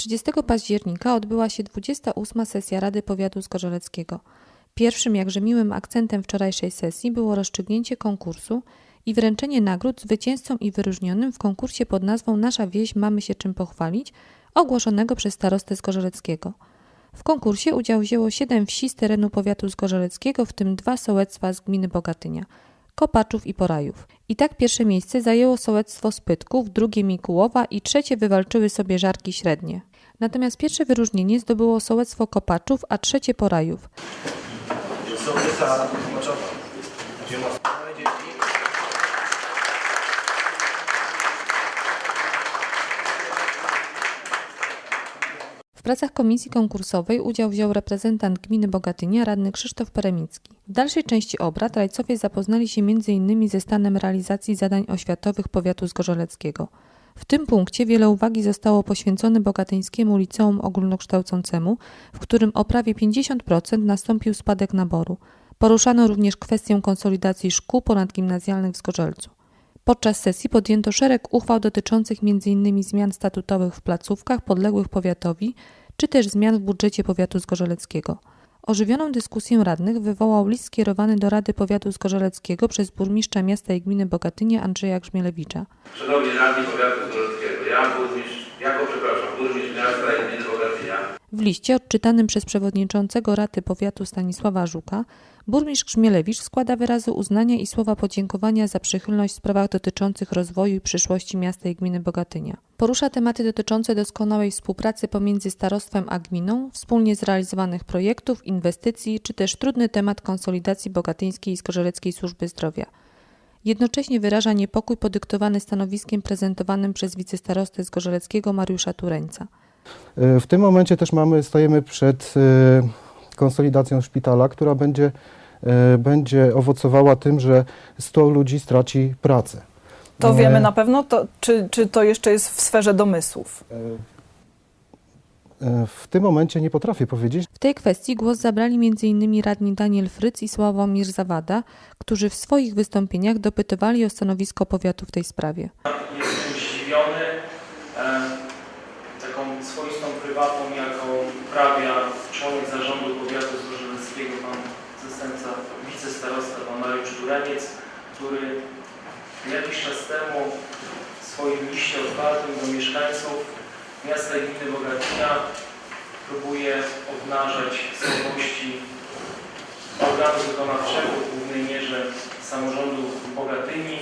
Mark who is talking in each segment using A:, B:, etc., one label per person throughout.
A: Rady Powiatu Zgorzeleckiego
B: 30 października odbyła się 28. sesja Rady Powiatu Zgorzeleckiego. Pierwszym jakże miłym akcentem wczorajszej sesji było rozstrzygnięcie konkursu i wręczenie nagród zwycięzcom i wyróżnionym w konkursie pod nazwą Nasza wieś mamy się czym pochwalić, ogłoszonego przez starostę Zgorzeleckiego. W konkursie udział wzięło 7 wsi z terenu powiatu zgorzeleckiego, w tym dwa sołectwa z gminy Bogatynia Kopaczów i Porajów. I tak pierwsze miejsce zajęło sołectwo Spytków, drugie Mikułowa i trzecie wywalczyły sobie Żarki Średnie. Natomiast pierwsze wyróżnienie zdobyło sołectwo Kopaczów, a trzecie Porajów. W pracach komisji konkursowej udział wziął reprezentant gminy Bogatynia, radny Krzysztof Peremicki. W dalszej części obrad rajcowie zapoznali się m.in. ze stanem realizacji zadań oświatowych powiatu zgorzeleckiego. W tym punkcie wiele uwagi zostało poświęcone Bogatyńskiemu Liceum Ogólnokształcącemu, w którym o prawie 50% nastąpił spadek naboru. Poruszano również kwestię konsolidacji szkół ponadgimnazjalnych w Zgorzelcu. Podczas sesji podjęto szereg uchwał dotyczących m.in. zmian statutowych w placówkach podległych powiatowi, czy też zmian w budżecie powiatu zgorzeleckiego. Ożywioną dyskusję radnych wywołał list skierowany do Rady Powiatu Zgorzeleckiego przez burmistrza miasta i gminy Bogatynia Andrzeja Grzmielewicza.
A: Szanowni Radni Powiatu Zgorzeleckiego, ja burmistrz, jako przepraszam, burmistrz miasta i gminy Bogatynia
B: W liście odczytanym przez przewodniczącego Rady Powiatu Stanisława Żuka, burmistrz Grzmielewicz składa wyrazy uznania i słowa podziękowania za przychylność w sprawach dotyczących rozwoju i przyszłości miasta i gminy Bogatynia. Porusza tematy dotyczące doskonałej współpracy pomiędzy starostwem a gminą, wspólnie zrealizowanych projektów, inwestycji, czy też trudny temat konsolidacji bogatyńskiej i zgorzeleckiej służby zdrowia. Jednocześnie wyraża niepokój podyktowany stanowiskiem prezentowanym przez wicestarostę Zgorzeleckiego Mariusza Tureńca.
C: E, W tym momencie też mamy, stajemy przed e, konsolidacją szpitala, która będzie, e, będzie owocowała tym, że 100 ludzi straci pracę.
D: To
C: E,
D: wiemy na pewno, to, czy, czy to jeszcze jest w sferze domysłów?
C: e, W tym momencie nie potrafię powiedzieć.
B: W tej kwestii głos zabrali m.in. radni Daniel Fryc i Sławomir Zawada, którzy w swoich wystąpieniach dopytywali o stanowisko powiatu w tej sprawie.
E: Jestem zdziwiony e, taką swoistą prywatą, jaką uprawia członek zarządu powiatu zgorzeleckiego, pan zastępca wicestarosta, pan Mariusz Tureniec, który jakiś czas temu w swoim liście otwartym do mieszkańców miasta gminy Bogatynia próbuje obnażać słabości organu wykonawczego, w głównej mierze samorządu Bogatyni,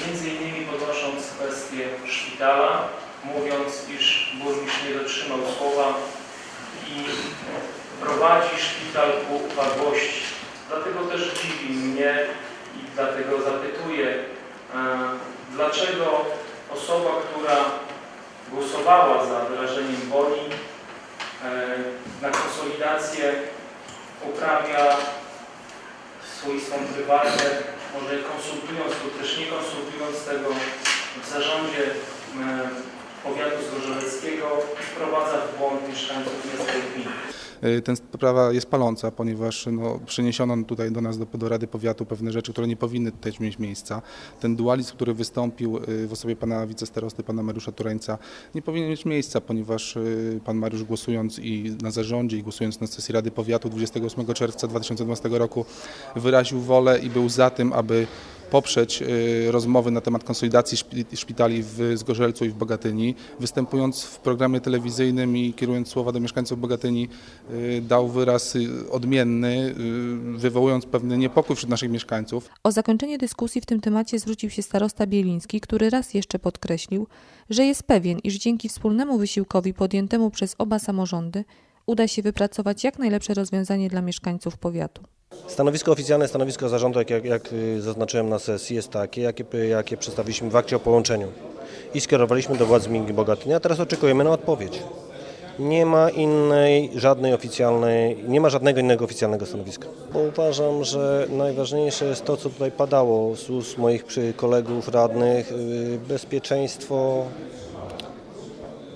E: między innymi podnosząc kwestię szpitala, mówiąc, iż burmistrz nie dotrzymał słowa i prowadzi szpital ku upadłości. Dlatego też dziwi mnie i dlatego zapytuję, dlaczego osoba, która głosowała za wyrażeniem woli e, na konsolidację uprawia swoistą prywatę, może konsultując lub też nie konsultując tego w zarządzie e, powiatu zgorzeleckiego, wprowadza w błąd mieszkańców miasta i gminy.
F: Y, Ten sprawa jest paląca, ponieważ no, przyniesiono tutaj do nas, do, do Rady Powiatu pewne rzeczy, które nie powinny tutaj mieć miejsca. Ten dualizm, który wystąpił y, w osobie pana wicestarosty, pana Mariusza Tureńca, nie powinien mieć miejsca, ponieważ y, pan Mariusz głosując i na zarządzie i głosując na sesji Rady Powiatu 28 czerwca 2012 roku wyraził wolę i był za tym, aby poprzeć y, rozmowy na temat konsolidacji szpi- szpitali w Zgorzelcu i w Bogatyni. Występując w programie telewizyjnym i kierując słowa do mieszkańców Bogatyni, y, dał wyraz y, odmienny, wywołując pewny niepokój wśród naszych mieszkańców.
B: O zakończenie dyskusji w tym temacie zwrócił się starosta Bieliński, który raz jeszcze podkreślił, że jest pewien, iż dzięki wspólnemu wysiłkowi podjętemu przez oba samorządy uda się wypracować jak najlepsze rozwiązanie dla mieszkańców powiatu.
G: Stanowisko oficjalne, stanowisko zarządu, jak, jak, jak y, zaznaczyłem na sesji, jest takie, jakie, jakie przedstawiliśmy w akcie o połączeniu i skierowaliśmy do władz gminy Bogatynia. Teraz oczekujemy na odpowiedź. Nie ma innej, żadnej oficjalnej, nie ma żadnego innego oficjalnego stanowiska. Bo uważam, że najważniejsze jest to, co tutaj padało z ust moich kolegów radnych, y, bezpieczeństwo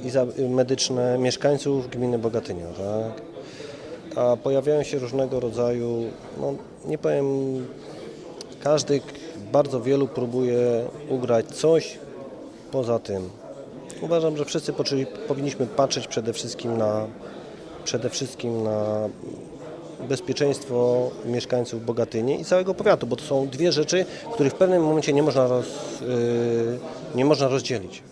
G: i y, medyczne mieszkańców gminy Bogatynia, tak? A pojawiają się różnego rodzaju, no nie powiem, każdy, bardzo wielu próbuje ugrać coś poza tym. Uważam, że wszyscy powinniśmy patrzeć przede wszystkim na, przede wszystkim na bezpieczeństwo mieszkańców Bogatyni i całego powiatu, bo to są dwie rzeczy, których w pewnym momencie nie można, roz, yy, nie można rozdzielić.